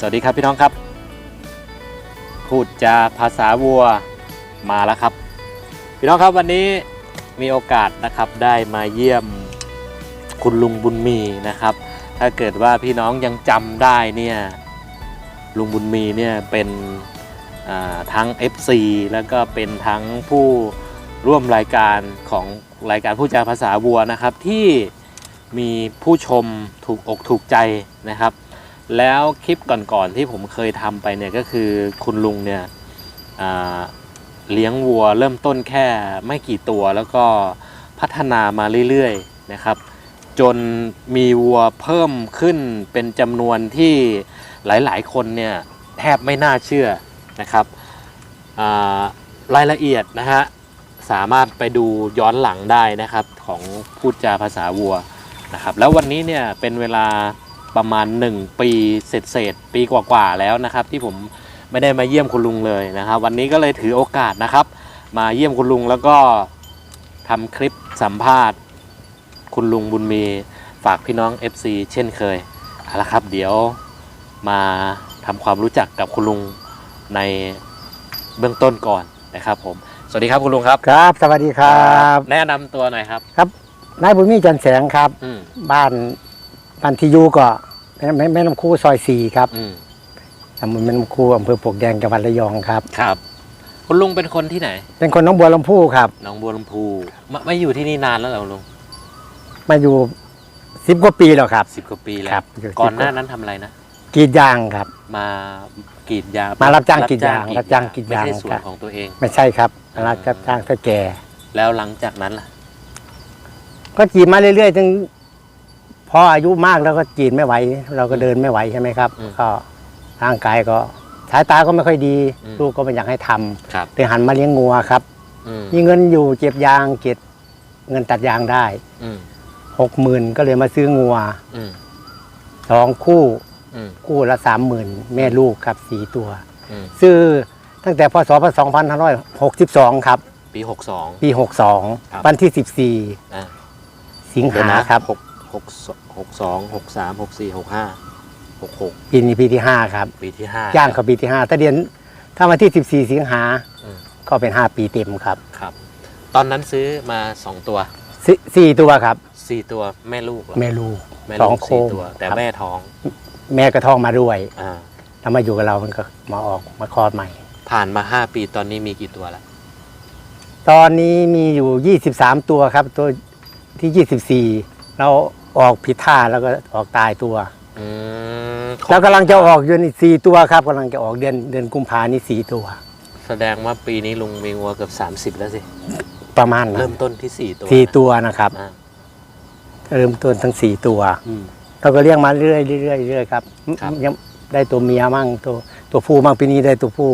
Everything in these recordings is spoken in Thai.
สวัสดีครับพี่น้องครับ พูดจาภาษาวัวมาแล้วครับ พี่น้องครับวันนี้มีโอกาสนะครับได้มาเยี่ยมคุณลุงบุญมีนะครับ ถ้าเกิดว่าพี่น้องยังจำได้เนี่ยลุงบุญมีเนี่ยเป็นทั้ง FC แล้วก็เป็นทั้งผู้ร่วมรายการของรายการพูดจาภาษาวัวนะครับที่มีผู้ชมถูกอกถูกใจนะครับ แล้วคลิปก่อนๆที่ผมเคยทำไปเนี่ยก็คือคุณลุงเนี่ยเลี้ยงวัวเริ่มต้นแค่ไม่กี่ตัวแล้วก็พัฒนามาเรื่อยๆนะครับ จนมีวัวเพิ่มขึ้นเป็นจำนวนที่หลายๆคนเนี่ยแทบไม่น่าเชื่อนะครับรายละเอียดนะฮะสามารถไปดูย้อนหลังได้นะครับของพูดจาภาษาวัวนะครับแล้ววันนี้เนี่ยเป็นเวลา ประมาณ 1 ปีเศษๆปีกว่าๆแล้วนะครับ ที่ผมไม่ได้มาเยี่ยมคุณลุงเลยนะครับ วันนี้ก็เลยถือโอกาสนะครับ มาเยี่ยมคุณลุงแล้วก็ทำคลิปสัมภาษณ์ คุณลุงบุญมีฝากพี่น้อง FC เช่นเคยเอาละครับ เดี๋ยวมาทำความรู้จักกับคุณลุงในเบื้องต้นก่อนนะครับผม สวัสดีครับคุณลุงครับครับ สวัสดีครับแนะนำตัวหน่อยครับนายบุญมีจันทร์แสงครับ อืมบ้านบ้านที่อยูก็ แม่แม่แม่น้ำคูซอยสี่ครับอืมตำบลแม่น้ำคูอำเภอปลวกแดงจังหวัดระยองครับ ครับ คุณลุงเป็นคนที่ไหนเป็นคนหน้องบัวลำพูครับ หน้องบัวลำพูมาไม่อยู่ที่นี่นานแล้วเหรอลุงมาอยู่สิบกว่าปีแล้วครับ สิบกว่าปีแล้ครัวบอยู่ก่อนหน้า10นั้นทำอะไรนะ กรีดยางครับ มากรีดยางมารับจ้างกรีดยางรับจ้างกรีดยางไม่ใช่สวครันบ ของตัวเอง ไม่ใช่ครับอ่ารับจ้างเท่าแก่ แล้วหลังจากนั้นล่ะก็กรีดมาเรื่อยๆจน พออายุมากแล้วก็กรีดไม่ไหว เราก็เดินไม่ไหวใช่ไหมครับ ก็ร่างกายก็สายตาก็ไม่ค่อยดี ลูกก็ไม่อยากให้ทำครับเลยหันมาเลี้ยงงัวครับอืมมีเงินอยู่เก็บยางเก็บเงินตัดยางได้อืมหกหมื่นก็เลยมาซื้องัวอืมสองคู่อืมคู่ละสามหมื่นแม่ลูกครับสี่ตัวอืมซื้อตั้งแต่พศสองพันห้าร้อยหกสิบสองครับ ปีหกสองปีหกสองครับวันที่สิบสี่อ่าสิงเดี๋ยวหานะครับ หกหกสหกสองหกสามหกสี่หกห้าหกหกปีนี้ปีที่ห้าครับ ปีที่ห้า ย่างเข้าปีที่ห้าถ้าเดือนถ้าวันที่สิบสี่สิงหาอืม ก็เป็นห้าปีเต็มครับครับ ตอนนั้นซื้อมาสองตัวสสี่ตัวครับ สี่ตัวแม่ลูกเหรอแม่ลูกแม่สอลูงกโคสี่มตัว แต่ครับแม่ท้องแม่กระท้องมาด้วยอ่าแล้วมาอยู่กับเรามันก็มาออกมาคลอดใหม่ ผ่านมาห้าปีตอนนี้มีกี่ตัวแล้วตอนนี้มีอยู่ 23 ตัวครับ ตัวที่ 24 เรา ออกผิดท่าแล้วก็ออกตายตัว อืมแล้วกำลังจะออกอยู่นี่สี่ตัวครับกำลังจะออกเดือนเดือนกุมภานี่สี่ตัว แสดงว่าปีนี้ลุงมีงัวเกือบสามสิบ30 แล้วสิ ประมาณนั้เริ่นมต้นที่สี่ตัวสี่นะตัวนะครับ อ่าเริ่มต้นทั้งสี่ตัว อืม เราก็เลี้ยงมาเรื่อยๆเรื่อยๆเรื่อยๆครับครับ ยังได้ตัวเมียมั่งตัวตัวผู้มั่งปีนี้ได้ตัวผู้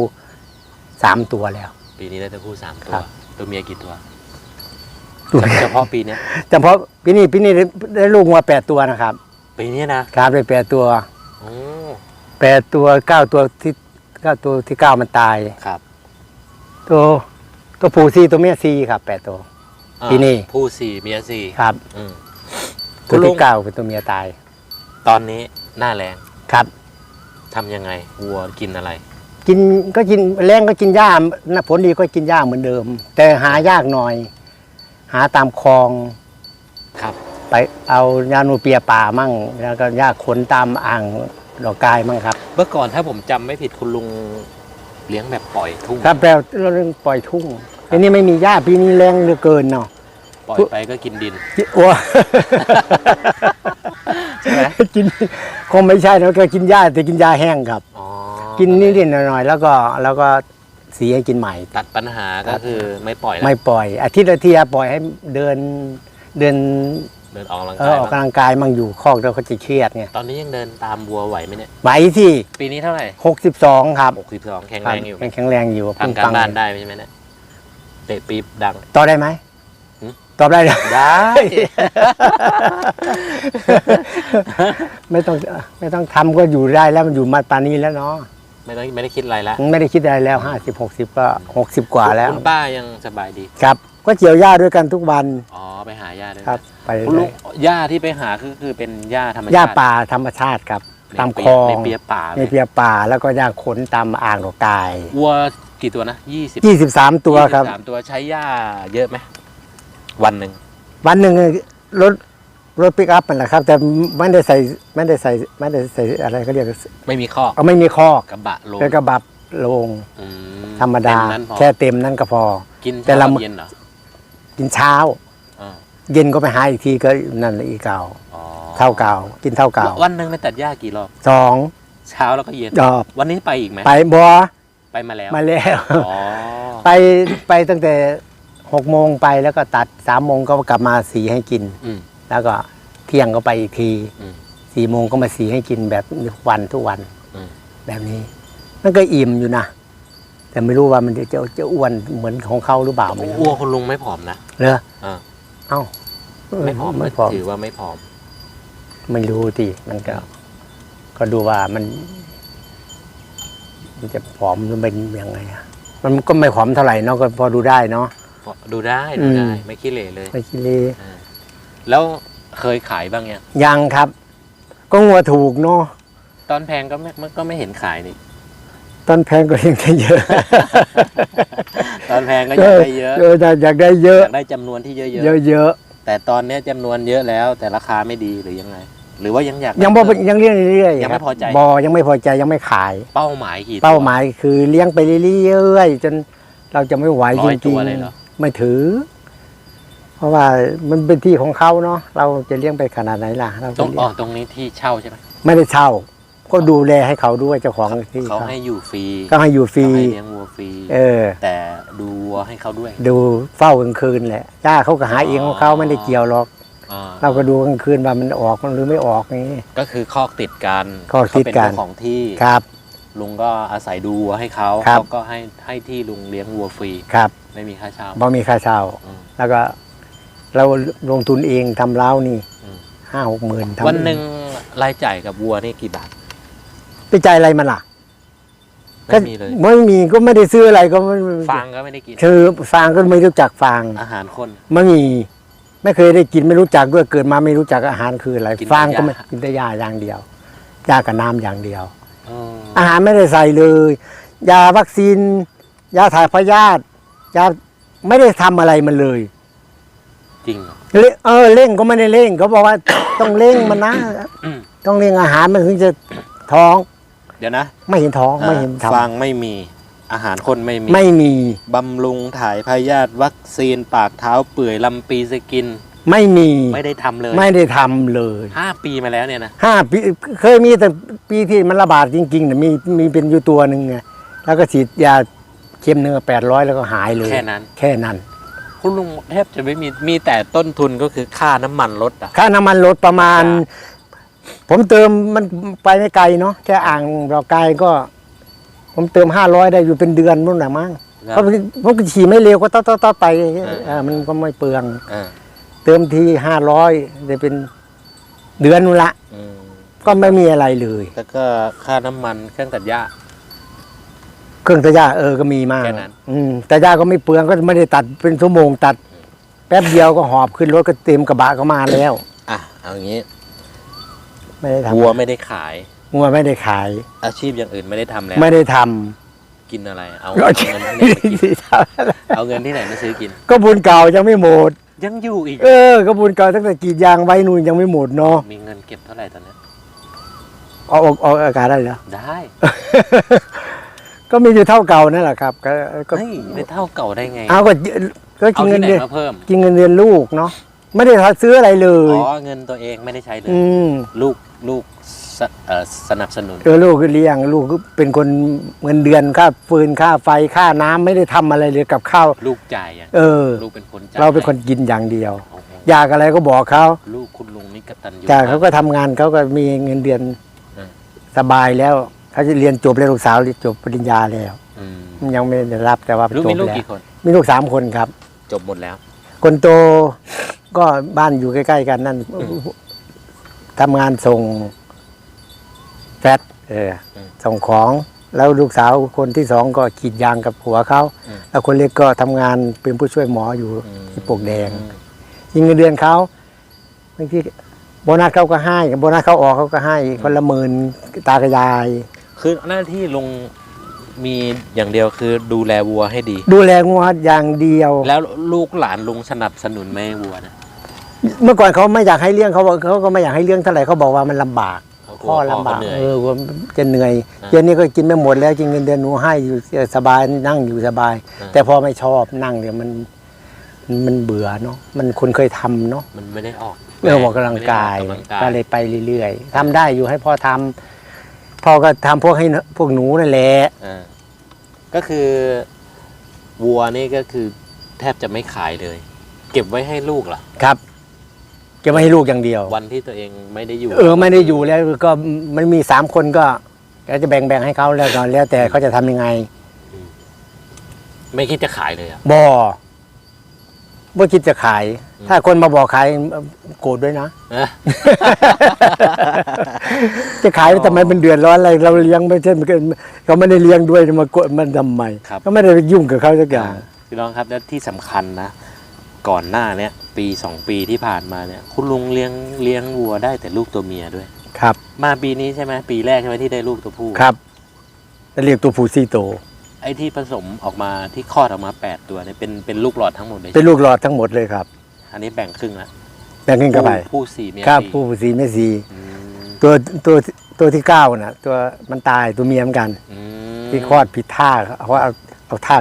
สามตัวแล้ว ปีนี้ได้ตัวผู้สามตัว ครับ ตัวเมียกี่ตัว ตัวเมียเฉพาะปีเนี้ยเฉพาะปีนี้ปีนี้ได้ได้ลูกมาแปดตัวนะครับปีนี้นะครับได้แปดตัวโอ้แปดตัวเก้าตัวที่เก้าตัวที่เก้ามันตายครับ ตัวตัวผู้สี่ตัวเมียสี่ครับแปดตัวอ่าปีนี้ผู้สี่เมียสี่ครับอืมคุตัวณลุที่งเก้าเป็นตัวเมียตาย ตอนนี้หน้าแรงครับทำยังไงวัวกินอะไร กินก็กินแรงก็กินหญ้าหน้าผลดีก็กินหญ้าเหมือนเดิม แต่หายากหน่อย หาตามคลองครับ ไปเอายานูเปียป่ามั่ง แล้วก็หญ้าขนตามอ่างดอกกายมั่งครับ เมื่อก่อนถ้าผมจำไม่ผิดคุณลุงเลี้ยงแบบปล่อยทุ่งครับแปลว่าเรื่องปล่อยทุ่งทีนี้ไม่มีหญ้าปีนี้แรงเหลือเกินเนาะปล่อยไปก็กินดินอ้วใช่ไหมกินคงไม่ใช่แล้วก็กินหญ้าแต่กินหญ้าแห้งครับอ๋อกินนิดๆหน่อยๆแล้วก็แล้วก็ สีให้กินใหม่ ตัดปัญหาก็คือไม่ปล่อยแล้วไม่ปล่อย อาทิตย์ละทีอะปล่อยให้เดินเดินเดินออกกำลังายเอกอออกบ้างกำลังกายมั่งอยู่คอกแล้วเขาจะเครียดไงตอนนี้ยังเดินตามวัวไหวไหมเนี่ย ไหวที่ ปีนี้เท่าไหร่62 ครับหกสิบสองแข็งแรงอยู่ยังแข็งแรงอยู่ทำการบ้านได้ใช่ไหมเนี่ยเตะปี๊บดัง ตอบได้ไหมหืม ตอบได้เหรอได้ ไม่ต้องไม่ต้องทำก็อยู่ได้แล้วมันอยู่มาปานนี้แล้วเนาะ ไม่ต้องไม่ได้คิดอะไรแล้วไม่ได้คิดอะไรแล้ว50 60ก็60กว่าแล้ว คุณป้ายังสบายดี ครับก็เกี่ยวหญ้าด้วยกันทุกวัน อ๋อไปหาญาด้วยครับ ไปคุณลุเรื่งอยหญ้าที่ไปหาคือคือเป็นหญ้าธรรมชาติหญ้าป่าธรรมชาติครับ ตามคลองในเปียป่าเลในยเพียป่าแล้วก็ย่างขนตามอ่างดอกกายวัวกี่ตัวนะยี่สิบยี่สิบสามตัวครับสามตัวใช้หญ้าเยอะไหมวันหนึ่งวันหนึ่งรถ รถปิกอัพมันแหละครับ แต่ไม่ได้ใส่ไม่ได้ใส่ไม่ได้ใส่อะไรเขาเรียกไม่มีข้อกเอาไม่มีคอกกระบะลงเป็นกระบับลงอืมธรรมดา เต็นั้นพอแค่เต็มนั่นก็พอ กินแต่เช้าละเย็นเหรอกินเช้า อ่าเย็นก็ไปหาอีกทีก็นั่นแหละอีกเก่าอ๋อเท่าเก่า กินเท่าเก่าวันหนึ่งไปตัดหญ้ากี่รอบ สองเช้าแล้วก็เย็น ดอบวันนี้ไปอีกไหมไปบัวไปมาแล้วมาแล้ว อ๋อ ไปไปตั้งแต่หกโมงไปแล้วก็ตัดสามโมงก็กลับมาสีให้กิน อืม แล้วก็เที่ยงก็ไปอีกทีอืมสี่โมงก็มาสีให้กินแบบทุกวันทุกวันอืมแบบนี้ มันก็อิ่มอยู่นะแต่ไม่รู้ว่ามันจะจะจะอ้วนเหมือนของเขาหรือเปล่าไม่รู้วัวคุณลุงไม่ผอมนะเหรออ่าเอ้าไม่ผอมไม่ผอมถือว่าไม่ผอม ไม่รู้ดิมันก็ ก็ดูว่ามัน มันจะผอมหรือเป็นยังไงอะมันก็ไม่ผอมเท่าไหร่เนาะก็พอดูได้เนาะดูได้ดูได้อืมไม่ขี้เหร่เลย ไม่คิดเลยอ่า แล้วเคยขายบ้างยังยังครับ ก็งัวถูกเนาะตอนแพงก็ไม่มันก็ไม่เห็นขายนี่ตอนแพงก็ยังได้เยอะ ตอนแพงก็อยากได้เยอะเอออยากได้เยออะยากได้จำนวนที่เยอะเยอะๆแต่ตอนเนี้ยจำนวนเยอะแล้ว แต่ราคาไม่ดีหรือยังไง หรือว่ายังอยากๆยังบ่ยังเลี้ยงเรื่อยๆยังไม่ครับพอใจบอยังไม่พอใจยังไม่ขาย เป้าหมายกี่ตัวเป้าหมายคือเลี้ยงไปเรื่อยๆจนเราจะไม่ไหวจร้อยตัริงวเลยเหรอๆไม่ถือ เพราะว่ามันเป็นที่ของเขาเนาะเราจะเลี้ยงไปขนาดไหนล่ะ เราตจะรงเลี้อ๋ยองตรงนี้ที่เช่าใช่ไหมไม่ได้เช่า ก็ดูแลให้เขาด้วยเจ้าของที่เขาเขาให้อยู่ฟรีก็ให้อยู่ฟรีเขาให้เลี้ยงวัวฟรีเออ แต่ดูวัวให้เขาด้วย ดูเฝ้ากลางคืนแหละย่าเขาก็หาเองของเขาไม่ได้เกี่ยวหรอก อ่เราก็ดูกลางคืนว่ามันออกหรือไม่ออกนี่ ก็คือคอกติดกันคอกติดกัน เขาเป็นเจ้าของที่ครับ ลุงก็อาศัยดูวัวให้เขาครับ เขาก็ให้ให้ที่ลุงเลี้ยงวัวฟรี ครับไม่มีค่าเช่าบ่มีค่าเช่า อืมแล้วก็ เราลงทุนเองทำเล้านี่อืมห้าหกหมื่นทำวันหนึ่งรายจ่ายกับวัวนี่กี่บาทไปใจายอะไรมันล่ะไม่มีเลยไม่มีก็ไม่ได้ซื้ออะไรก็ไม่ฟางก็ไม่ได้กินคือฟางก็ไม่รู้จักฟางอาหารคนไม่มีไม่เคยได้กินไม่รู้จักด้วยเกิดมาไม่รู้จักอาหารคืออะไรกินแต่ฟางก็ไม่หญ้ากินแต่ยาอย่างเดียวยากับน้ำอย่างเดียวอืมอาหารไม่ได้ใส่เลย ยาวัคซีน ยาถ่ายพยาธิยาไม่ได้ทำอะไรมันเลย จริงเหรอ เร่เออเร่งก็ไม่ได้เร่งเขาบอกว่าต้องเร่งมันนะอืม ต้องเร่งอาหารมันถึงจะท้องเดี๋ยวนะไม่เห็นท้องไม่เห็นท้องฟางไม่มีอาหารคนไม่มี ไม่มีบำรุงถ่ายพยาธิวัคซีนปากเท้าเปื่อยลำปีสกิน ไม่มีไม่ได้ทำเลยไม่ได้ทำเลยห้าปีมาแล้วเนี่ยนะ ห้าปีเคยมีแต่ปีที่มันระบาดจริงๆเนี่ยมีมีเป็นอยู่ตัวหนึ่งไงแล้วก็ฉีดยาเข็มหนึ่งแปดร้อยแล้วก็หายเลย แค่นั้น แค่นั้น คุณลุงแทบจะไม่มีมีแต่ต้นทุนก็คือค่าน้ำมันรถอะ ค่าน้ำมันลดประมาณผมเติมมันไปไม่ไกลเนาะแค่อ่างเราไกลก็ ผมเติมห้าร้อยได้อยู่เป็นเดือนนู่นแหละมั้งแล้วเพราะผมก็ขี่ไม่เร็วก็ต้อต้อต้อไปเออมันก็ไม่เปลือง อ่าเติมทีห้าร้อยจะเป็นเดือนนู่นละ อืมก็ไม่มีอะไรเลย แล้วก็ค่าน้ำมันเครื่องตัดหญ้า เครื่องตัดหญ้าเออก็มีมากแค่นั้น อืมแต่หญ้าก็ไม่เปลืองก็ไม่ได้ตัดเป็นชั่วโมงตัด แป๊บเดียวก็หอบขึ้นรถก็เต็มกระบะก็มาแล้ว อะเอาอย่างนี้ไม่ได้ทำวัวไม่ได้ขาย งัวไม่ได้ขาย อาชีพอย่างอื่นไม่ได้ทำแล้วไม่ได้ทำกินอะไร เอาก็เอาเงินที่ไหนมากินเอาเงินที่ไหนมาซื้อกิน ก็บุญเก่ายังไม่หมด ยังอยู่อีก เออก็บุญเก่าตั้งแต่กรีดยางไว้นู่นยังไม่หมดเนาะมีเงินเก็บเท่าไหร่ตอนนี้เอาออกออกอากาศได้แล้วได้ ก็มีอยู่เท่าเก่านั่นแหละครับ ก็ก็เฮ้ยได้เท่าเก่าได้ไงเอาก็ก็กิเอานเงิที่นไหนเดือนมาเพิ่มกินเงินเดือนลูกเนาะไม่ได้ซื้ออะไรเลอ๋ย อเงินตัวเองไม่ได้ใช้เลย อืมลูกลูกสเอ่อสนับสนุนเออลูกก็เลี้ยงลูกก็เป็นคนเงินเดือนค่าฟืนค่าไฟค่าน้ำไม่ได้ทำอะไรเลยกับข้าวลูกจ่ายอะเออ ลูกเป็นคนจ่ายเราเป็นคนกินอย่างเดียว โอ้โหอยากอะไรก็บอกเขาลูกคุณลุงนี่กตัญญู จากเขาก็ทำงานเขาก็มีเงินเดือนอืม สบายแล้ว เขาจะเรียนจบแล้วลูกสาวเรียนจบปริญญาแล้วอืมยังไม่ได้รับแต่ว่าลูกจบมีลูกแล้วกี่คน มีลูกสามคนครับ จบหมดแล้ว คนโตก็บ้านอยู่ใกล้ ๆ กันนั่นอืมทำงานส่งแฟตเอออมส่งของแล้วลูกสาวคนที่สองก็ขีดยางกับผัวเขาอืม แล้วคนเล็กก็ทำงานเป็นผู้ช่วยหมออยู่อืมที่ปลวกแดง ยิงเงินเดือนเขาบางทีโบนัสเขาก็ให้โบนัสเขาออกเขาก็ให้คนละหมื่นตากระยาย คือหน้าที่ลุงมีอย่างเดียวคือดูแลวัวให้ดี ดูแลงัวอย่างเดียว แล้วลูกหลานลุงสนับสนุนแม่ให้วัวนะเมื่อก่อนเขาไม่อยากให้เลี้ยงเขาบอกเขาก็ไม่อยากให้เลี้ยงเท่าไหร่เขาบอกว่ามันลำบากเขากลัวพ่อพ่อลำบากเขาเหนื่อยเออว่าจะเหนื่อยอ่าเย็นนี้ก็กินไม่หมดแล้วจริงเงินเดือนหนูให้อยู่สบายนั่งอยู่สบายอ่าแต่พอไม่ชอบนั่งเนี่ยมันมันเบื่อเนาะมันคนเคยทำเนาะมันไม่ได้ออกเรื่องออกกำลังกายไม่ได้ออกกำลังกายก็เลยไปเรื่อยๆทำได้อยู่ให้พ่อทำ พ่อก็ทำพวกให้พวกหนูนั่นแหละอ่าก็คือวัวนี่ก็คือแทบจะไม่ขายเลย เก็บไว้ให้ลูกเหรอครับจะไม่ให้ลูกอย่างเดียว วันที่ตัวเองไม่ได้อยู่เออไม่ได้อยู่แล้วก็มันมีสามคนก็ก็จะแบ่งๆให้เขาแล้วก็แล้วแต่เขาจะทำยังไงไม่คิดจะขายเลยอะบ่ บ่คิดจะขายอืมถ้าคนมาบอกขายโกรธด้วยนะ เอ้อจะขายอ๋อทำไมเป็นเดือดร้อนอะไรเราเลี้ยงไม่ใช่มันก็เขาไม่ได้เลี้ยงด้วยมากดมันทำไมครับ ก็ไม่ได้ไปยุ่งกับเขาสักอย่าง พี่น้องครับและที่สำคัญนะ ก่อนหน้าเนี้ยปีสองปีที่ผ่านมาเนี่ย คุณลุงเลี้ยงเลี้ยงวัวได้แต่ลูกตัวเมียด้วย ครับมาปีนี้ใช่ไหมปีแรกใช่ไหมที่ได้ลูกตัวผู้ครับแล้วเรียกตัวผู้ซี่โต ไอ้ที่ผสมออกมาที่คลอดออกมาแปดตัวเนี่ยเป็นเป็นลูกหลอดทั้งหมดเลย เป็นลูกหลอดทั้งหมดเลยครับอันนี้แบ่งครึ่งละแบ่งขึ้นกันไปผู้ผู้สี่เมียครับ สี่ผู้สีไม่สีอืมตัวตัวตัวที่เก้าน่ะตัวมันตายตัวเมียเหมือนกัน อืมที่คลอดผิดท่าเขาเอาเอาท่า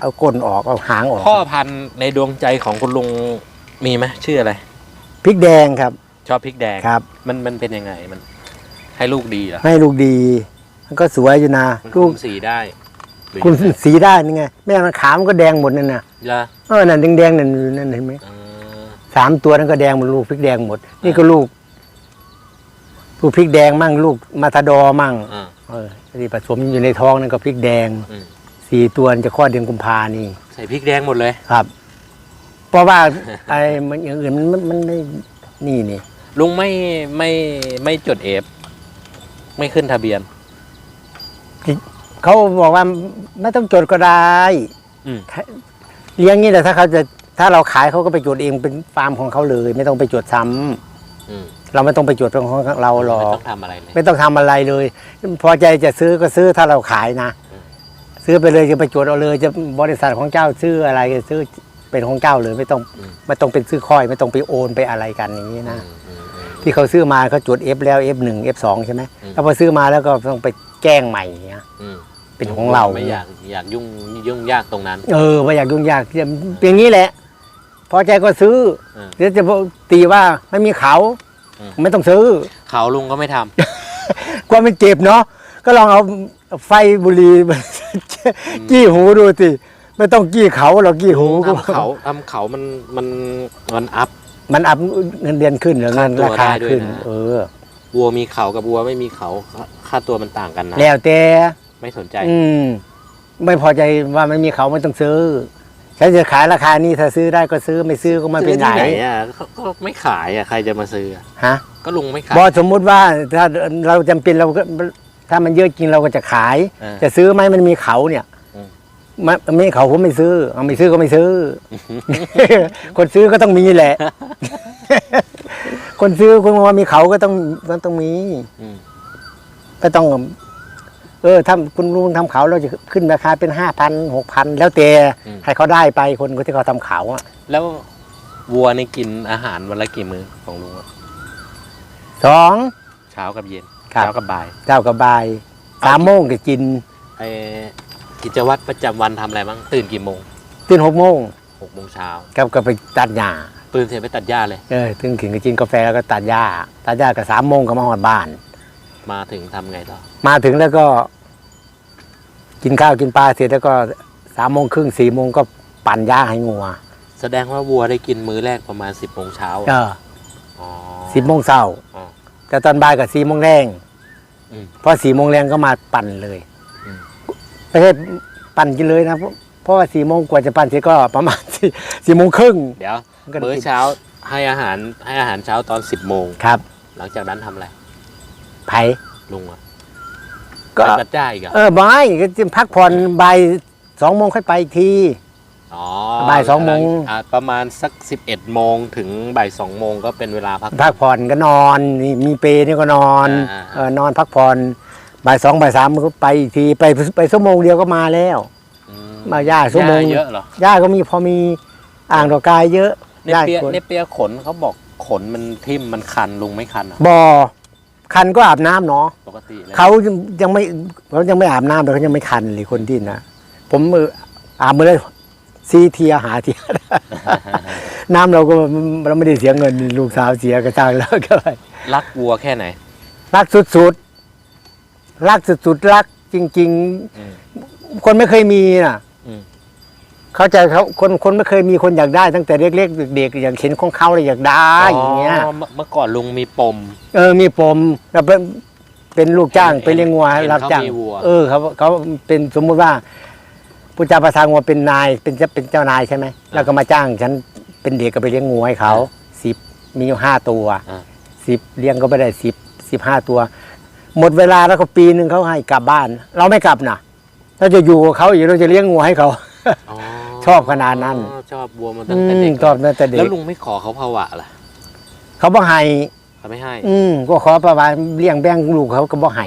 เอาก้นออกเอาหางออกพ่อพันธุ์ในดวงใจของคุณลุงมีไหมชื่ออะไร พริกแดงครับชอบพริกแดงครับ มันมันเป็นยังไงมัน ให้ลูกดีเหรอให้ลูกดี มันก็สวยอยู่นะ มันลูคุกมสีได้ หรือคุณยังไงสีได้นี่ไงแม่มันขามันก็แดงหมดนั่นน่ะเหรอเออนั่นแดงๆนั่นนั่นเห็นไหมเออสามตัวนั้นก็แดงหมดลูกพริกแดงหมด นี่ก็ลูกลูกพริกแดงมั่งลูกมาทาดอมั่ง อ่า เออที่ผสมอยู่ในท้องนั่นก็พริกแดงอืม สี่ตัวจะคลอดเดือนกุมภานี่ใส่พริกแดงหมดเลย ครับ เพราะว่า ไอ้มันอย่างอื่นมันมันมันไม่นี่นี่ลุงไม่ไม่ไม่จดเอฟ ไม่ขึ้นทะเบียน เขาบอกว่าไม่ต้องจดก็ได้อืม เลี้ยงนี่แต่ถ้าเขาจะถ้าเราขายเขาก็ไปจดเองเป็นฟาร์มของเขาเลย ไม่ต้องไปจดซ้ำอืมเราไม่ต้องไปจดเป็นของเราหรอไม่ก ต้องทำอะไรเลย ไม่ต้องทำอะไรเลย พอใจจะซื้อก็ซื้อถ้าเราขายนะ อืม ซื้อไปเลยจะไปจดเอาเลย จะบริษัทของเจ้าซื้ออะไรก็ซื้อเป็นของเจ้าเลยไม่ต้องอืมไม่ต้องเป็นซื้อค่อย ไม่ต้องไปโอนไปอะไรกันอย่างนี้นะอืมอืมอืม ที่เขาซื้อมาเขาจด F แล้ว F 1 F 2 ใช่ไหมอืม แล้วพอซื้อมาแล้วก็ต้องไปแจ้งใหม่อย่างเงี้ยอืม เป็นของเราไม่อยากอยากยุ่งยุ่งยากตรงนั้น เออไม่อยากยุ่งยากอย่างนี้แหละ พอใจก็ซื้ออืมเดี๋ยวจะตีว่าไม่มีเขาอืมไม่ต้องซื้อ เขาลุงก็ไม่ทำกลัวมันเจ็บเนาะก็ลองเอาไฟบุหรี่กี้หูดูสิไม่ต้องกี้เขาหรอกกี้หูก็ทำเขาทำเขามันมันมันอัพ มันอัพเงินเดือนขึ้นหรือเงินค่าตัวราคาได้ด้วยขึ้นนะเออวัวมีเขากับวัวไม่มีเขาค่าค่าตัวมันต่างกันนะแล้วแต่ ไม่สนใจ อืม ไม่พอใจว่าไม่มีเขาไม่ต้องซื้อฉันจะขายราคานี้ถ้าซื้อได้ก็ซื้อไม่ซื้อก็ไม่เป็นไรซื้อที่ไหนอะเขาก็ไม่ขายอะใครจะมาซื้ออะฮะก็ลุงไม่ขาย บอสมมุติว่าถ้าเราจำเป็นเราก็ถ้ามันเยอะจริงเราก็จะขาย อ่าจะซื้อไหมมันมีเขาเนี่ยอืม ไม่ไม่เขาผมไม่ซื้อเอาไม่ซื้อก็ไม่ซื้อ คนซื้อก็ต้องมีแหละ คนซื้อคุณว่ามีเขาก็ต้องก็ต้องมีอืมก็ต้อง เออถ้าคุณลุงทำเขาเราจะขึ้นราคาเป็นห้าพันหกพันแล้วแต่ให้เขาได้ไปคนที่เขาทำเขาอะแล้ววัวนี่กินอาหารวันละกี่มื้อของลุงอะสอง เช้ากับเย็นครับ เช้ากับบ่ายเจ้ากับบายสามโมงก็กินไอกิจวัตรประจำวันทำอะไรบ้างตื่นกี่โมงตื่นหกโมงหกโมงเช้ากับก็ไปตัดหญ้าตื่นเสร็จไปตัดหญ้าเลย เออถึงถึงก็กินกาแฟแล้วก็ตัดหญ้าตัดหญ้าก็สามโมงก็มาหอดบ้าน มาถึงทำไงต่อมาถึงแล้วก็ กินข้าวกินปลาเสร็จแล้วก็สามโมงครึ่งสี่โมงก็ปั่นหญ้าให้งัวแสดงว่าวัวได้กินมื้อแรกประมาณสิบโมงเช้าเออะออ๋อ สิบโมงเช้าอ๋อแต่ตอนบ่ายกับสี่โมงแรงอืมพอสี่โมงแรงก็มาปั่นเลยอืม ไม่ใช่ปั่นกินเลยนะเพราะเพราะว่าสี่โมงกว่าจะปั่นเสร็จก็ประมาณสี่สี่โมงครึ่งเดี๋ยวก็มื้อเช้าให้อาหารให้อาหารเช้าตอนสิบโมง ครับ หลังจากนั้นทำอะไร ไผ่ลุงอะ ก็ ไปตัดหญ้าอีกเหรอะเออบ่ายก็จะพักผ่อนบ่ายสองโมงค่อยไปอีกที อ๋อมบ่ายสองโมง อ่าประมาณสัก 11โมงถึงบ่ายสองโมงก็เป็นเวลาพัก พักผ่อนก็นอนนี่มีเปรย์นี่ก็นอนอ่าๆเออนอนพักผ่อนบ่ายสองบ่ายสามมันก็ไปอีกทีไปไปชั่วโมงเดียวก็มาแล้ว อืมาย่าชั่วโมงย่าเยอะเหรอย่าก็มีพอมีอ่างดอกกายเยอะในย่าเปียคนในเปียขนเขาบอกขนมันทิ่มมันคันลุงไม่คันเหรอบ่อ คันก็อาบน้ำเนาะปกติเลยเขายังยังไม่เขายังไม่อาบน้ำเลยเขายังไม่คันเลยคนที่นะผมเอออาบมาเลยซีเทียหาเทีย น้ำเราก็เราไม่ได้เสียเงินลูกสาวเสียกระจ้างแล้วก็ไปรักวัวแค่ไหน รักสุดๆรักสุดๆรักจริงอืมๆคนไม่เคยมีน่ะอืม เข้าใจเขาคนคนไม่เคยมีคนอยากได้ ตั้งแต่เล็กๆเด็กๆอยากเห็นของเขาเลยอยากได้อย่างเงี้ยเมื่อเมื่อก่อนลุงมีปม เออมีปมแล้วเป็นเป็นลูกจ้างเห็นไปเลี้ยงวัวเห็นรับจ้างเขามีวัว เออเขาเขาเป็นสมมุติว่าผู้จ้าประทานวัวเป็นนายเป็นจะเป็นเจ้านายใช่ไหมแล้วก็มาจ้างฉันเป็นเด็กก็ไปเลี้ยงงัวให้เขาสิบมีอยู่ห้าตัวอ่า สิบเลี้ยงก็ไม่ได้สิบสิบห้าตัว หมดเวลาแล้วก็ปีหนึ่งเขาให้กลับบ้าน เราไม่กลับนะเราจะอยู่กับเขาอยู่เราจะเลี้ยงงัวให้เขา อ๋อ ชอบขนาดนั้นชอบวัวมาตั้งแต่เด็กอืมชอบตั้งแต่เด็แล้กวลุงไม่ขอเขาภาวะล่ะเขาบอกให้เขาไม่ให้อืมก็ขอประมาณเลี้ยงแบ่งลูกเขาก็บอกให้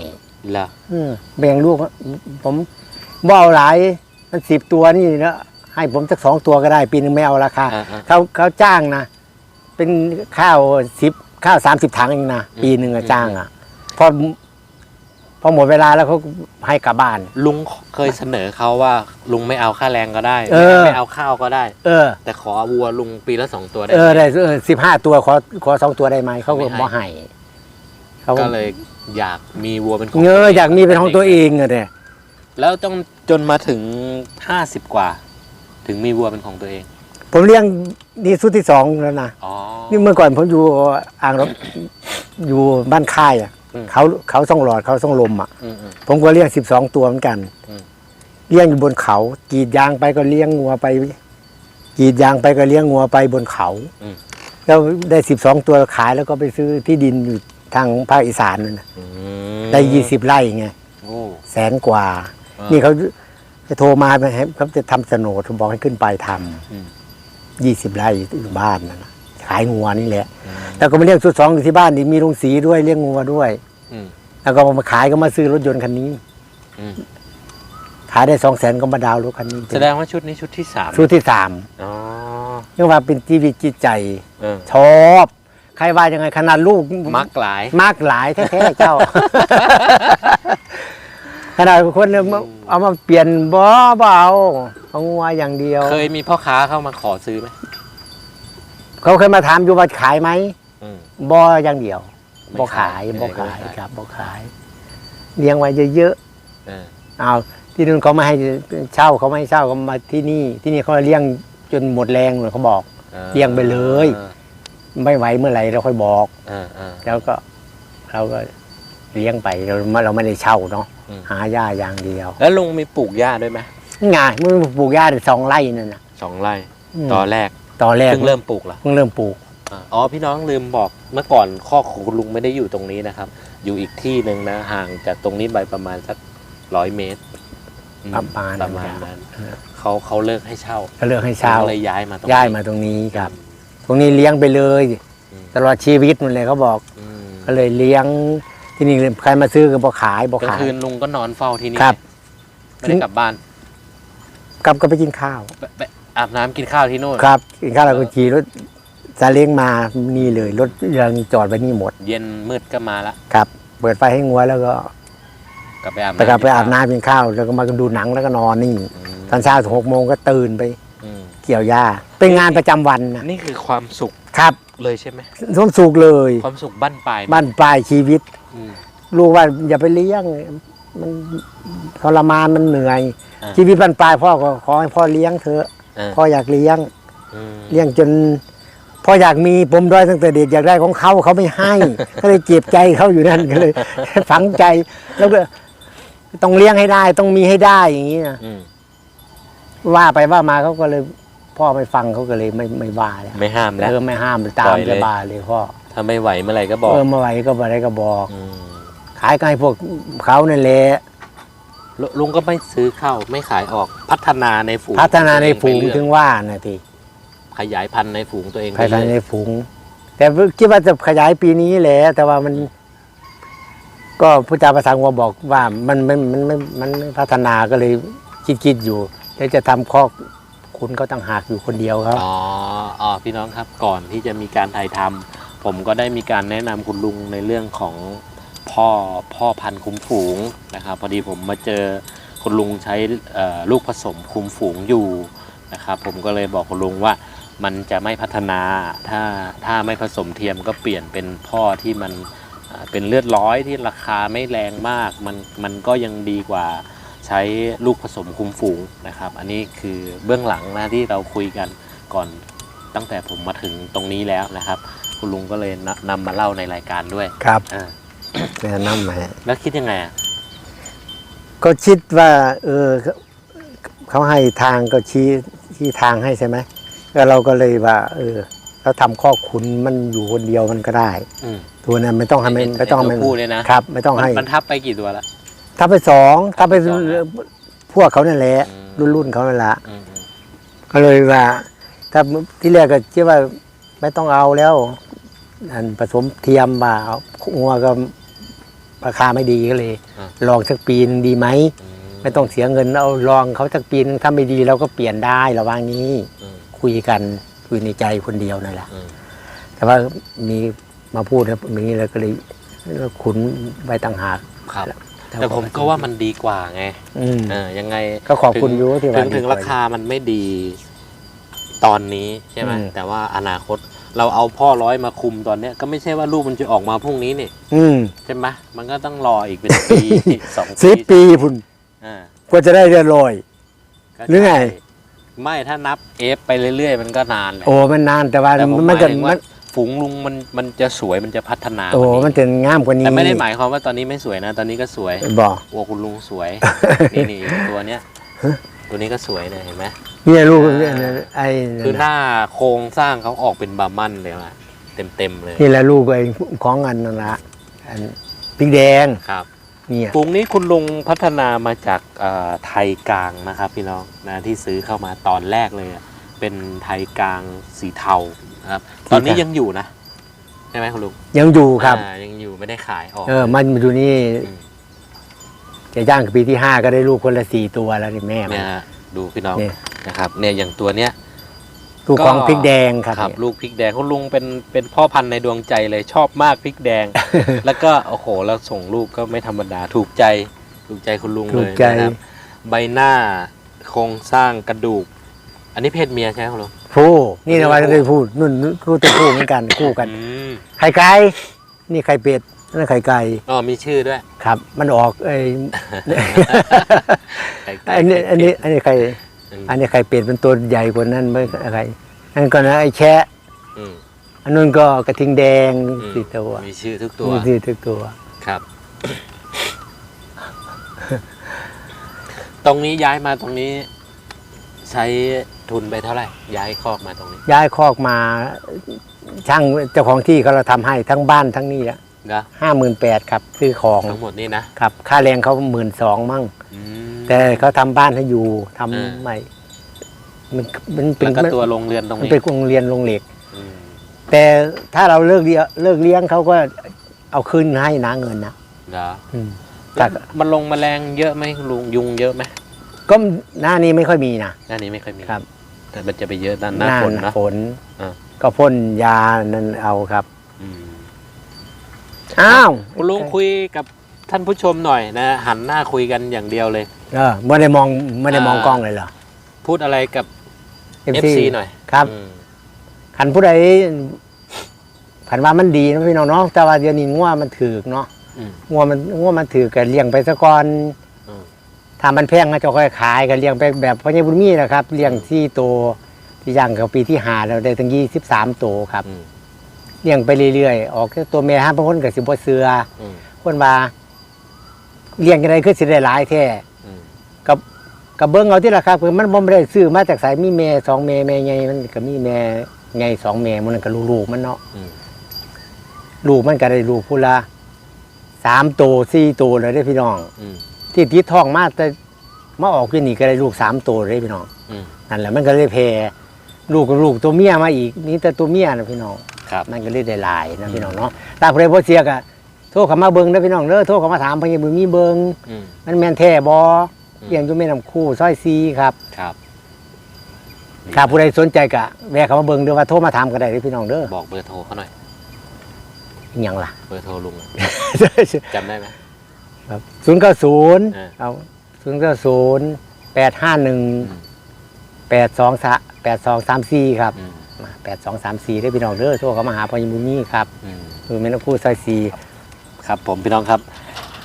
ล่ะอืมแบ่งลูก ผมบ่เอาหลายมันสิบตัวนี่แล้วให้ผมสักสองตัวก็ได้ ปีนึงไม่เอาราคา อ่าอ่า เขาเขาจ้างนะ เป็นข้าวสิบข้าวสามสิบถังเองนะ อืมปีหนึ่งอะอืม จ้างอะพอ พอหมดเวลาแล้วเขาให้กลับบ้าน ลุงเคยเสนอเขาว่า ลุงไม่เอาค่าแรงก็ได้ เออ ไม่เอาข้าวก็ได้ เออ แต่ขอวัวลุงปีละสองตัวได้เออไหม ได้สิบห้าตัวขอขอสองตัวได้ไหมเขาก็ไม่ให้บ่ให้เขาก็เลยอยากมีวัวเป็นของเงอตัวอยากมีเป็นของตัวเองอะเนี่ยแล้วต้องจนมาถึงห้าสิบกว่า ถึงมีวัวเป็นของตัวเองผมเลี้ยงนี่สุดที่สองแล้วนะอ๋อนี่เมื่อก่อนผมอยู่อ่างรถอยู่บ้านค่ายอะอืม เขาเขาส่องหลอดเขาส่องลมอะอืมอืมผมก็เลี้ยงสิบสองตัวเหมือนกันอืมเลี้ยงอยู่บนเขากรีดยางไปก็เลี้ยงงัวไปกรีดยางไปก็เลี้ยงงัวไปบนเขาอืมแล้วได้สิบสองตัวขายแล้วก็ไปซื้อที่ดินอยู่ทางภาคอีสานนั่นน่ะอืมได้ยี่สิบไร่ไงโอ้แสนกว่าอ่า นี่เขาจะโทรมาให้เขาจะทำโฉนดผมบอกให้ขึ้นไปทอืมำยี่สิบไร่อยู่บ้านนั่นน่ะขายงัวนี่แหละอืมแล้วก็มาเลี้ยงสุดสองอยู่ที่บ้านนี่มีโรงสีด้วยเลี้ยงงัวด้วยอืม แล้วก็มาขายก็มาซื้อรถยนต์คันนี้อืมขายได้สองแสนก็มาดาวน์รถคันนี้แสดงว่าชุดนี้ชุดที่สามชุดที่สามอ๋อยังว่าเป็นชีวิตจิตใจเออชอบใครว่ายังไงขนาดลูกมักหลายมากหลายแท้ๆเจ้า ขนาดคนเนี่ยมาเอามาเปลี่ยนบ่เบเอาเอางัวอย่างเดียว เคยมีพ่อค้าเข้ามาขอซื้อไหมเขาเคยมาถามอยู่ว่าขายไหมอืมบ่อย่างเดียวไม่ บ่ขายขายบ่ไม่ขายขายครับบ่ขาย เลี้ยงไว้เยอะเออๆเอาที่นู่นเขาไม่ให้เช่าเขาไม่ให้เช่าเขามาที่นี่ ที่นี่เขาเลี้ยงจนหมดแรงเลยเขาบอกออเลี้ยงไปเลย ไม่ไหวเมื่อไหร่เราค่อยบอกเออเออแล้วก็เราก็เลี้ยงไปเราเราไม่ได้เช่าเนาะอืมหาหญ้าอย่างเดียว แล้วลุงมีปลูกหญ้าด้วยไหมนี่ไงมึงปลูกหญ้าได้สองไร่นั่นนะสองไร่มตอนแรกตอนแรกเพิ่งเริ่มปลูกเหรอเพิ่งเริ่มปลูก อะอ๋อพี่น้องลืมบอกเมื่อก่อนข้อกของคุณลุงไม่ได้อยู่ตรงนี้นะครับ อยู่อีกที่หนึ่งนะห่างจากตรงนี้ไปประมาณสักร้อยเมตรอืประมาณประมาณนั้นเออเขาเขาเลิกให้เช่าก็เลือกให้เช่าก็เลยย้ายมาตรงนี้ย้ายมาตรงนี้ครับ ตรงนี้เลี้ยงไปเลย อืมตลอดชีวิตมันเลยเขาบอกอืมก็เลยเลี้ยงที่นี่ใครมาซื้อก็บอกขายบอกกลางขาย คืนลุงก็นอนเฝ้าที่นี่ครับ ไม่ได้กลับบ้านกลับก็ไปกินข้าว ไปไปอาบน้ำกินข้าวที่โน่น ครับกินข้าวแล้วก็ขี่รถ ซาเล้งมานี่เลย รถยังจอดไว้นี่หมด เย็นมืดก็มาละครับ เปิดไฟให้งัวแล้วก็กลับไปอาบไปกลับไปกิอาบข้วน้ำกินข้าว แล้วก็มาดูหนังแล้วก็นอนนี่อืมตอนเช้าถึงหกโมงก็ตื่นไป อืมเกี่ยวหญ้าเป็นงานประจำวันนะนี่คือความสุขครับเลยใช่ไหมสมสุขเลย ความสุขบั้นปลายบ้านปลายชีวิต อืม ลูกว่าอย่าไปเลี้ยง มันทรมานมันเหนื่อย อ่า ชีวิตบ้านปลายพ่อก็ขอให้พ่อเลี้ยงเถอะเออพ่ออยากเลี้ยงอืมเลี้ยงจน พ่ออยากมีปมด้อยตั้งแต่เด็กอยากได้ของเขาเขาไม่ให้ ก็เลยเจ็บใจเขาอยู่นั่นก็เลย ฝังใจแล้วก็ต้องเลี้ยงให้ได้ ต้องมีให้ได้อย่างนี้นะอืมว่าไปว่ามาเขาก็เลย พ่อไม่ฟังเขาก็เลยไม่ไม่ว่าแล้วไม่ห้ามแล้ว เออไม่ห้ามตาปล่มอยเลยจะบาเลยพ่อถ้าไม่ไหวเมื่อไหร่ก็บอกเออเมื่อไหร่ก็บ่ได้ก็บอก มขายก็ให้พวกเขานั่นแหละลลุงก็ไม่ซื้อเข้าไม่ขายออกพัฒนาในฝูงพัฒนาในฝูงไปเรื่อยถึงว่านะที ขยายพันธุ์ในฝูงตัวเองไปภายในเรื่อยฝูง แต่คิดว่าจะขยายปีนี้แหละแต่ว่ามัน ก็ผู้จาภาษางัวบอกว่ามันมันมันมันมันไม่พัฒนาก็เลยคิดคิดอยู่แล้วจะทำคอกคุณก็ต้องหากอยู่คนเดียวครับ อ๋ออ๋อพี่น้องครับก่อนที่จะมีการถ่ายทำผมก็ได้มีการแนะนำคุณลุงในเรื่องของพ่อพ่อพันธุ์คุมฝูงนะครับ พอดีผมมาเจอคุณลุงใช้เอ่อลูกผสมคุมฝูงอยู่นะครับ ผมก็เลยบอกคุณลุงว่า มันจะไม่พัฒนา ถ้าถ้าไม่ผสมเทียมก็เปลี่ยนเป็นพ่อที่มันเอ่อเป็นเลือดร้อยที่ราคาไม่แรงมาก มันมันก็ยังดีกว่าใช้ลูกผสมคุมฝูงนะครับ อันนี้คือเบื้องหลังนะที่เราคุยกันก่อนตั้งแต่ผมมาถึงตรงนี้แล้วนะครับ คุณลุงก็เลยนนำมาเล่าในรายการด้วยครับอ่าแนะนำมาแล้วคิดยังไงอะก็คิดว่า เออเขาให้ทางก็ชี้ชี้ทางให้ใช่ไหมก็ เราก็เลยว่า เออเราทำคอกขุนมันอยู่คนเดียวมันก็ได้ อืมตัวนั้นไม่ต้องให้มันไม่ต้องให้ไอ้มันตัวผู้เนี่ยนะครับ ไม่ต้องมันให้มันทับไปกี่ตัวละถ้าไปสองถ้าไปสองนะ พวกเขานั่นแหละอืมรุ่นรุ่นเขานั่นแหละอืมอืมก็เลยว่า ถ้าที่แรกก็คิดว่าไม่ต้องเอาแล้ว อันผสมเทียมว่าเอางัวก็ราคาไม่ดีก็เลย ลองสักปีหนึงดีไหม อืมไม่ต้องเสียเงินเอาลองเขาสักปีหนึงถ้าไม่ดีเราก็เปลี่ยนได้ระหว่างนี้อืม คุยกันคุยในใจคนเดียวนั่นแหละอืมแต่ว่ามีมาพูดแล้วอย่างนี้แล้วก็เลยขุนไว้ต่างหากครับแต่ผมก็ว่ามันดีกว่าไงอืมเออยังไงก็ขอบคุณอยูที่ถึว่างถึงดีกว่ราคามันไม่ดีตอนนี้ใช่ไหมอืมแต่ว่าอนาคตเราเอาพ่อร้อยมาคุมตอนเนี้ยก็ไม่ใช่ว่าลูกมันจะออกมาพรุ่งนี้นี่อืมใช่ไหมมันก็ต้องรออีกเป็นปีสองสิบปีพุ่นอ่ากว่าจะได้เรียนลอยก็หรือไงใช่ ไม่ถ้านับเอฟไปเรื่อยๆ มันก็นานแหละโอ้มันนานแต่ว่าแต่ผมหมันมายจะถึงมัว่านฝูงลุงมันมันจะสวยมันจะพัฒนาโอ้กว่ามันจะงามกว่านี้แต่ไม่ได้หมายความว่าตอนนี้ไม่สวยนะ ตอนนี้ก็สวยบอกวัวคุณลุงสวย นี่นี่ตัวเนี้ยตัวนี้ก็สวยนะเห็นไหม เนี่ยลูกอ่าไอ้คือหน้าโครงสร้างเขาออกเป็นบาร์มันเลยนะเต็มเต็มๆเลยนี่แหละลูกไอ้ของอันนั่นละอันพริกแดง ครับ เนี่ยฝูงนี้คุณลุงพัฒนามาจากเอ่อไทยกลางนะครับพี่น้องนะที่ซื้อเข้ามาตอนแรกเลยอะเป็นไทยกลางสีเทานะครับ ตอนนี้ยังอยู่นะใช่ไหมคุณลุงยังอยู่ครับอ่ายังอยู่ไม่ได้ขายออกเออมันอยู่นี่อืมจะย่างปีที่ห้าก็ได้ลูกคนละสี่ตัวแล้วนี่แม่มันเนี่ยฮะดูพี่น้องเนี่ยนะครับ เนี่ยอย่างตัวเนี้ย ลูกของพริกแดงครับครับเนี่ยลูกพริกแดงคุณลุงเป็นเป็นพ่อพันธุ์ในดวงใจเลยชอบมากพริกแดง แล้วก็โอ้โหแล้วส่งลูกก็ไม่ธรรมดาถูกใจถูกใจคุณลุงถูเลกยใจนะครับใบหน้าโครงสร้างกระดูก อันนี้เพศเมียใช่ไหมคุณลุงผู้นี่นะว่าจะได้พูดนุ่นคู่ตัวผู้เหมือนกันคู่กันอืมไข่ไก่นี่ไข่เป็ดนั่นไข่ไก่อ๋อมีชื่อด้วยครับ มันออกไอ้ไก่ไก่อันนี้อันนี้อันนี้ไข่ อืมอันนี้ไข่เป็ดเป็นตัวใหญ่กว่านั้นไม่อะไรนั่นก็นะไอ้แชะอืมอันนู้นก็กระทิงแดงอืมสี่ตัวมีชื่อทุกตัวมีสี่ตัวครับ ตรงนี้ย้ายมาตรงนี้ ใช้ทุนไปเท่าไหร่ย้ายคอกมาตรงนี้ ย้ายคอกมา ช่างเจ้าของที่เขาเราทำให้ทั้งบ้านทั้งนี้ละนะห้าหมื่นแปดครับซื้อของทั้งหมดนี่นะครับ ค่าแรงเขาหมื่นสองมั่งอืม แต่เขาทำบ้านให้อยู่ทำอ่า ใหม่ มันมันเป็นแล้วก็มันตัวโรงเรือนตรงมันนี้เป็นโรงเรียนโรงเหล็ก อืมแต่ถ้าเราเลิกเลี้ยงเลิกเลี้ยงเขาก็เอาคืนให้นะเงินนะเหรออืมแล้แต่วมันลงแมลงเยอะไหมลุงยุงเยอะไหมก็หน้านี้ไม่ค่อยมีนะ หน้านี้ไม่ค่อยมีครับ แต่มันจะไปเยอะด้านหน้าฝนนะ ฝนอ่า ก็พ่นยานั่นเอาครับ อืม อ้าว คุณลุงคุยกับท่านผู้ชมหน่อยนะหันหน้าคุยกันอย่างเดียวเลย เออไม่ได้มองไม่ได้มองอ่ากล้องเลยเหรอ พูดอะไรกับ FC FC หน่อยครับ อืมขันผู้ใดขันว่ามันดีนะพี่น้องเนาะแต่ว่าเดี๋ยวนี้งัวมันถือกเนาะอืม งัวมันงัวมันถือกกันเลี้ยงไปซะก่อนอืมถ้ามันแพงก็จะค่อยขายกันเลี้ยงไปแบบพ่อใหญ่บุญมีนะครับเลี้ยงที่โตวที่ย่างกับปีที่หาเราได้ถึงยี่สิบสามโตวครับอืมเลี้ยงไปเรื่อยๆออกตัวเมียห้ามบางคนกับสิบเสือ อืม คนว่าเลี้ยงยังไงคือสิได้หลายแท้อืมกับ กับเบิ้งเอาที่ราคาคือมันบ่ได้ซื้อมาจากสายมีแม่สองแม่แม่ไงมันก็มีแม่ไงสองแม่มันก็ลูกๆมันเนาะอืมลูกมันก็ได้ลูกพูละสามโตวสี่โตวเลยได้อพี่น้องอืมแถที่ติดท้องมาแต่มาออกที่นี่ก็ได้ลูกสามตัวเลยพี่น้องอืมนั่นแหละมันก็เลยแพร่ลูกกับลูกตัวเมียมาอีกนี่แต่ตัวเมียนะพี่น้องครับมันก็เลยได้หลายนะพี่น้องเนาะตาเพลบ่เสียกะโทรเข้ามาเบิ่งนะพี่น้องเด้อโทรเข้ามาถามเพิ่นยังบ่มีเบิ่งอืมมันแม่นแท้บ่ม เลี้ยงอยู่แม่น้ำคู่ซอยซีครับครับถ้าผู้ใดสนใจกะแวะเข้ามาเบิ่งเด้อว่าโทรมาถามก็ได้เด้อพี่น้องเด้อบอกเบอร์โทรเขาหน่อย อิหยังล่ะ เบอร์โทรลุงอะจำได้ไหม ครับ090อ่าเอา090 851 82 8234ครับอืม8234ได้อพี่น้องเด้อโทรเข้ามาหาพ่อยิมุนี่ครับอืม คือแม่น้ำคู่ซอยซี ครับผมพี่น้องครับ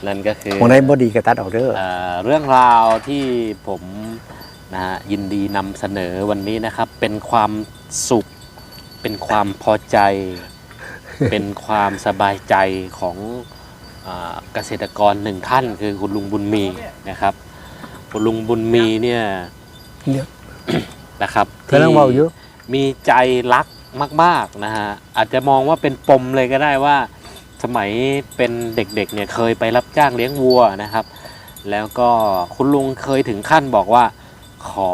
นั่นก็คือวงใดบ่ดีก็ตัดออกเด้อเอ่อเรื่องราวที่ผมนะฮะยินดีนำเสนอวันนี้นะครับ เป็นความสุข เป็นความพอใจ เป็นความสบายใจของอาเกษตรกรหนึ่งท่านคือคุณลุงบุญมีนะครับ คุณลุงบุญมีเนี่ยเดี๋ยว นะครับกำลังเว้าอยู่ มีใจรักมาก ๆ นะฮะ อาจจะมองว่าเป็นปมเลยก็ได้ว่า สมัยเป็นเด็กๆเนี่ยเคยไปรับจ้างเลี้ยงวัวนะครับ แล้วก็คุณลุงเคยถึงขั้นบอกว่า ขอ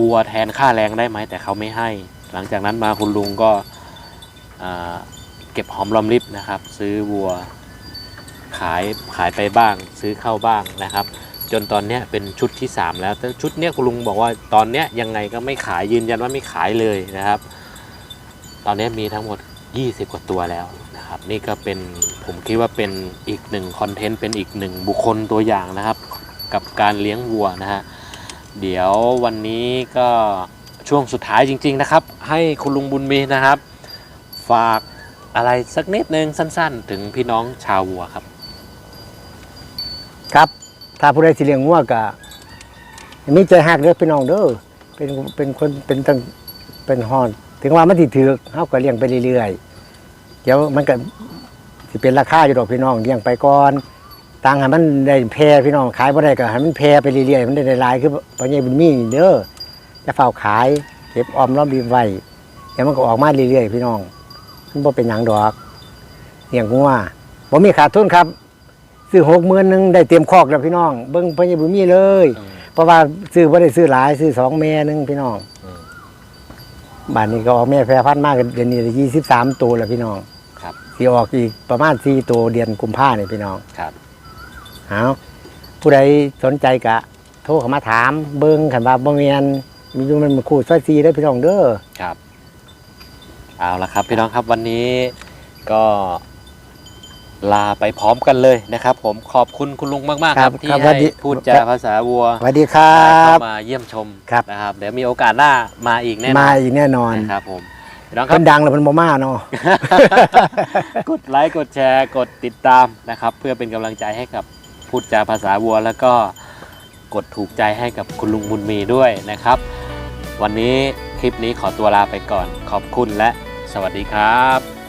วัวแทนค่าแรงได้ไหมแต่เขาไม่ให้ หลังจากนั้นมาคุณลุงก็เก็บหอมรอมริบนะครับ ซื้อวัวขายขายไปบ้าง ซื้อเข้าบ้างนะครับ จนตอนนี้เป็นชุดที่ 3 แล้วแต่ชุดเนี้ยคุณลุงบอกว่าตอนเนี้ยยังไงก็ไม่ขายยืนยันว่าไม่ขายเลยนะครับ ตอนนี้มีทั้งหมด 20 กว่าตัวแล้ว นะครับ นี่ก็เป็นผมคิดว่าเป็นอีกหนึ่งคอนเทนต์เป็นอีกหนึ่งบุคคลตัวอย่างนะครับ กับการเลี้ยงวัวนะฮะเดี๋ยววันนี้ก็ช่วงสุดท้ายจริง ๆนะครับ ให้คุณลุงบุญมีนะครับ ฝากอะไรสักนิดนึงสั้น ๆ ถึงพี่น้องชาววัวครับ ครับ ถ้าผู้ใดสิเลี้ยงงัวก็มีใจหักเด้อพี่น้องเด้อเป็นเป็นคนเป็นตั้งเป็นฮอน ถึงว่ามันสิถือเฮาก็เลี้ยงไปเรื่อยๆ เดี๋ยวมันก็สิเป็นราคาอยู่ดอกพี่น้องเลี้ยงไปก่อนตังค์ให้มันได้แพร่พี่น้องขายบ่ได้ก็ให้มันแพร่ไปเรื่อยๆมันได้หลายๆคือปัญญาบุญมีนี่เด้อจะเฝ้าขายเก็บออมรอมริบไว้เดี๋ยวมันก็ออกมาเรื่อยๆพี่น้องมันบ่เป็นหยังดอกเลี้ยงงัวบ่มีขาดทุนครับซื้อหกหมื่นหนึ่งได้เตรียมคอกแล้วพี่น้อง เบิ้งพญาบุญมีเลย เพราะว่าซื้อไ่ได้ซื้อหลายซื้อสองแม่หนึงพี่น้องอืมบ้านนี้ก็ออกแม่แพร่พันธุ์มากเดือนนี้ยี่สิบสามตัวแล้วพี่น้องครับ สีออกอีกประมาณสี่ตัวเดือนกุมภาเนี่ยพี่น้องครับ เอาผู้ใดสนใจกะ โทรเข้ามาถามเบิ้งขันบาบ่เมียนมีอยู่มันคู่ซอยซีได้อพี่น้องเด้อ ครับ เอาละครับพี่น้องครับวันนี้ก็ลาไปพร้อมกันเลยนะครับ ผมขอบคุณคุณลุงมาก ๆครับที่ครับให้สวัสดี พูดจาภาษาวัวสวัสดีครัได้เข้าบ มาเยี่ยมชมครับ นะครับ เดี๋ยวมีโอกาสหน้ามาอีกแน่นอนมาอีกแน่นอน นะครับผม พี่น้องครัเพิ่บ นดังแล้วเพิ่นบ่มาเนาะ กดไลค์กดแชร์กดติดตามนะครับ เพื่อเป็นกำลังใจให้กับพูดจาภาษาวัว แล้วก็กดถูกใจให้กับคุณลุงบุญมีด้วยนะครับ วันนี้คลิปนี้ขอตัวลาไปก่อน ขอบคุณและสวัสดีครับ